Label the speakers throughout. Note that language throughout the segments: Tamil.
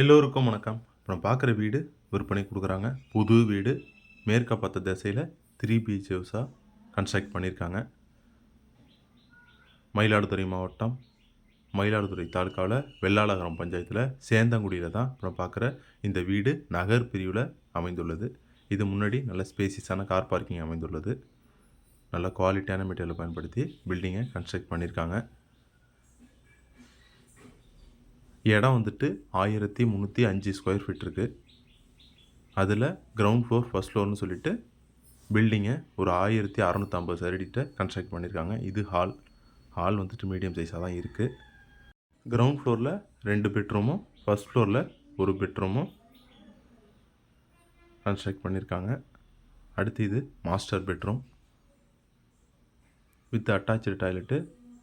Speaker 1: எல்லோருக்கும் வணக்கம். இப்போ நம்ம பார்க்குற வீடு விற்பனை கொடுக்குறாங்க. புது வீடு மேற்க பார்த்த திசையில் த்ரீ பிஹெச் ஹவுஸாக கன்ஸ்ட்ரக்ட் பண்ணியிருக்காங்க. மயிலாடுதுறை மாவட்டம் மயிலாடுதுறை தாலுக்காவில் வெள்ளாளகரம் பஞ்சாயத்தில் சேந்தங்குடியில் தான் இப்போ நம்ம பார்க்குற இந்த வீடு நகர் பிரிவில் அமைந்துள்ளது. இது முன்னாடி நல்ல ஸ்பேசிஸான கார் பார்க்கிங் அமைந்துள்ளது. நல்ல குவாலிட்டியான மெட்டீரியலை பயன்படுத்தி பில்டிங்கை கன்ஸ்ட்ரக்ட் பண்ணியிருக்காங்க. இடம் வந்துட்டு ஆயிரத்தி முந்நூற்றி அஞ்சு ஸ்கொயர் ஃபீட் இருக்குது அதில் கிரவுண்ட் ஃப்ளோர் ஃபர்ஸ்ட் ஃப்ளோர்னு சொல்லிட்டு பில்டிங்கை ஒரு ஆயிரத்தி அறநூற்றம்பது சரடிட்ட கன்ஸ்ட்ரக்ட் பண்ணியிருக்காங்க இது ஹால் ஹால் வந்துட்டு மீடியம் சைஸாக தான் இருக்குது கிரவுண்ட் ஃப்ளோரில் ரெண்டு பெட்ரூமும் ஃபர்ஸ்ட் ஃப்ளோரில் ஒரு பெட்ரூமும் கன்ஸ்ட்ரக்ட் பண்ணியிருக்காங்க அடுத்து இது master bedroom with attach toilet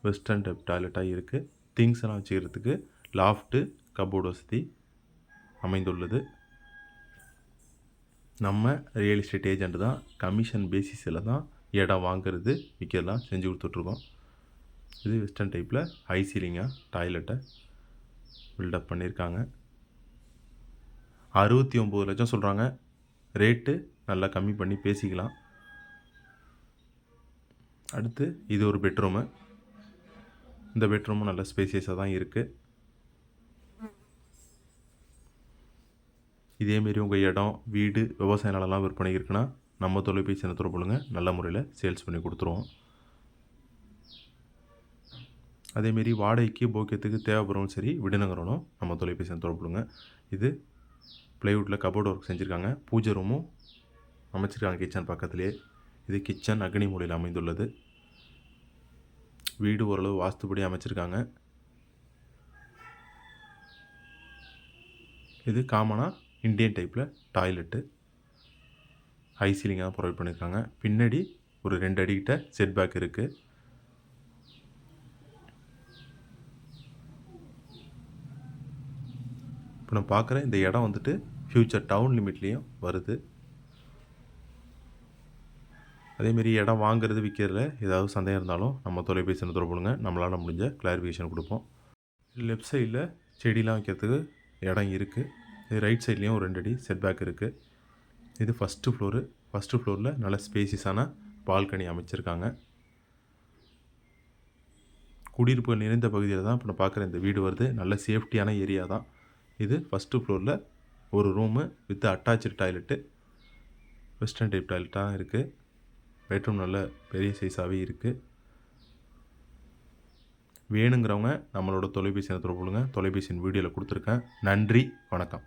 Speaker 1: western type டாய்லெட்டாக இருக்குது திங்ஸ் எல்லாம் வச்சுக்கிறதுக்கு லாஃப்ட்டு கபோர்டு வசதி அமைந்துள்ளது. நம்ம ரியல் எஸ்டேட் ஏஜெண்ட் தான் கமிஷன் பேசிஸில் தான் இடம் வாங்குறது விற்கிறலாம் செஞ்சு கொடுத்துட்ருக்கோம். இது வெஸ்டர்ன் டைப்பில் ஹை சீலிங்காக டாய்லெட்டை பில்டப் பண்ணியிருக்காங்க. அறுபத்தி ஒம்பது லட்சம் சொல்கிறாங்க ரேட்டு நல்லா கம்மி பண்ணி பேசிக்கலாம். அடுத்து இது ஒரு பெட்ரூமு. இந்த பெட்ரூமும் நல்ல ஸ்பேசியஸாக தான் இருக்குது இதேமாரி உங்கள் இடம் வீடு விவசாய நிலம்லாம் விற்பனை இருக்குன்னா நம்ம தொலைபேசி எண்ணை தொடர்புங்க நல்ல முறையில் சேல்ஸ் பண்ணி கொடுத்துருவோம். அதேமாரி வாடகைக்கு போக்கியத்துக்கு தேவைப்படுறவங்க சரி விடுநகரணும் நம்ம தொலைபேசி தொடர்புடுங்க இது ப்ளைவுட்டில் கபோர்டு ஒர்க் செஞ்சுருக்காங்க. பூஜை ரூமும் அமைச்சிருக்காங்க கிச்சன் பக்கத்துலேயே இது கிச்சன் அக்னி மூலையில் அமைந்துள்ளது. வீடு ஓரளவு வாஸ்துபடி அமைச்சிருக்காங்க. இது காமனாக இந்தியன் டைப்பில் டாய்லெட்டு ஹை சீலிங்காக ப்ரொவைட் பண்ணியிருக்காங்க. பின்னாடி ஒரு ரெண்டு அடிக்கிட்ட செட் பேக் இருக்குது இப்போ நான் பார்க்குற இந்த இடம் வந்துட்டு ஃப்யூச்சர் டவுன் லிமிட்லேயும் வருது. அதேமாரி இடம் வாங்குறது விற்கிறதுல ஏதாவது சந்தேகம் இருந்தாலும் நம்ம தொலைபேசி தொடர்புடுங்க நம்மளால் முடிஞ்ச கிளாரிஃபிகேஷன் கொடுப்போம். லெஃப்ட் சைடில் செடிலாம் வைக்கிறதுக்கு இடம் இருக்குது இது ரைட் சைட்லேயும் ஒரு ரெண்டு அடி செட் பேக் இருக்குது இது ஃபஸ்ட்டு ஃப்ளோரு ஃபஸ்ட்டு ஃப்ளோரில் நல்ல ஸ்பேசிஸான பால்கனி அமைச்சிருக்காங்க. குடியிருப்புகள் நிறைந்த பகுதியில் தான் இப்போ நான் பார்க்குற இந்த வீடு வருது. நல்ல சேஃப்டியான ஏரியா தான். இது ஃபஸ்ட்டு ஃப்ளோரில் ஒரு room with attach toilet western type டாய்லெட்டாக இருக்குது பெட்ரூம் நல்ல பெரிய சைஸாகவே இருக்குது வேணுங்கிறவங்க நம்மளோட தொலைபேசி எண்ணை தொடர்பு தொலைபேசியின் வீடியோவில் கொடுத்துருக்கேன். நன்றி வணக்கம்.